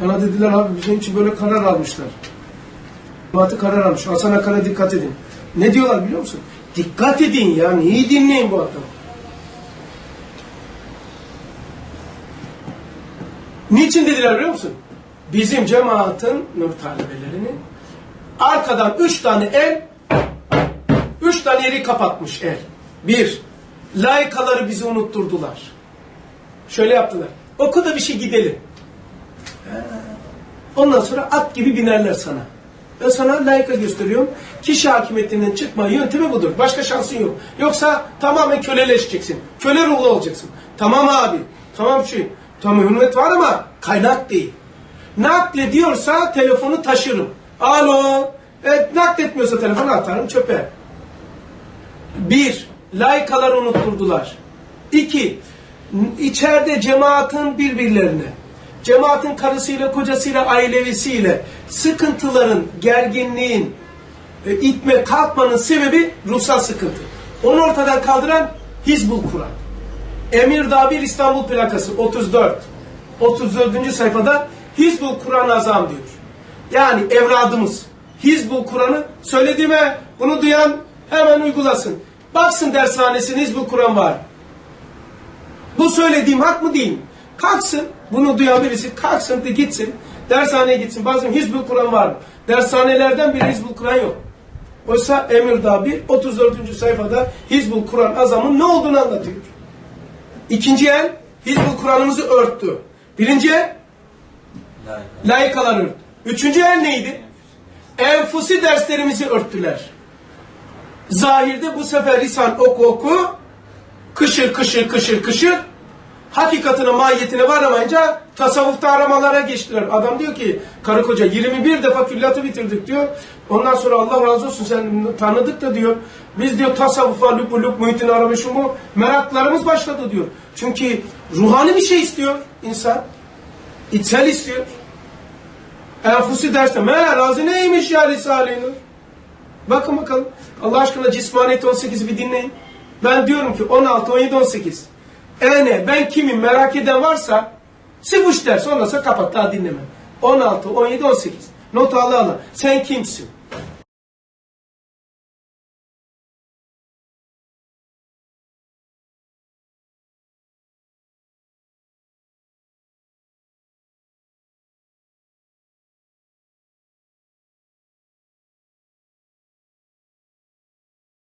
Bana dediler abi bizim için böyle karar almışlar. Cemaati karar almış. Hasan Akar'a dikkat edin. Ne diyorlar biliyor musun? Dikkat edin ya. Niye dinleyin bu adamı? Niçin dediler biliyor musun? Bizim cemaatin nur talebelerini arkadan üç tane el üç tane yeri kapatmış el. Bir, layıkaları bizi unutturdular. Şöyle yaptılar. Oku da bir şey gidelim. Ondan sonra at gibi binerler sana. Ben sana layıka gösteriyorum. Kişi hakimiyetinden çıkma yöntemi budur. Başka şansın yok. Yoksa tamamen köleleşeceksin. Köle ruhlu olacaksın. Tamam abi. Tamam şey. Tamam hürmet var ama kaynak değil. Nakle diyorsa telefonu taşırım. Alo. Evet nakletmiyorsa telefonu atarım çöpe. Bir, layıkalar unutturdular. İki, içeride cemaatin birbirlerine, cemaatin karısıyla, kocasıyla, ailevisiyle sıkıntıların, gerginliğin, e, itme, kalkmanın sebebi ruhsal sıkıntı. Onu ortadan kaldıran Hizbul Kur'an. Emir Dabir İstanbul plakası 34. 34. sayfada Hizbul Kur'an azam diyor. Yani evradımız. Hizbul Kur'an'ı söylediğime bunu duyan hemen uygulasın. Baksın dershanesinde Hizbul Kur'an var. Bu söylediğim hak mı değil mi? Kalksın, bunu duyan birisi kalksın da gitsin, dershaneye gitsin. Bazen Hizbul Kur'an var mı? Dershanelerden biri Hizbul Kur'an yok. Oysa Emir Dabir 34. sayfada Hizbul Kur'an azamın ne olduğunu anlatıyor. İkinci el Hizbul Kur'an'ımızı örttü. Birinci el layıkalar örttü. Üçüncü el neydi? Enfusi derslerimizi örttüler. Zahirde bu sefer lisan oku oku kışır kışır kışır kışır hakikatine mahiyetine varamayınca tasavvufta aramalara geçtiler. Adam diyor ki karı koca 21 defa külliyatı bitirdik diyor. Ondan sonra Allah razı olsun sen tanıdık da diyor. Biz diyor tasavvufa muhitini arama şu mu meraklarımız başladı diyor. Çünkü ruhani bir şey istiyor insan. İçsel istiyor. Enfusi derste meğer razı neymiş ya Risale-i? Bakın bakalım. Allah aşkına Cismaniyet 18'i bir dinleyin. Ben diyorum ki 16, 17, 18. Ene ben kimim merak eden varsa sıvış ders ondan sonra kapat daha dinleme. 16, 17, 18. Not ala ala. Sen kimsin?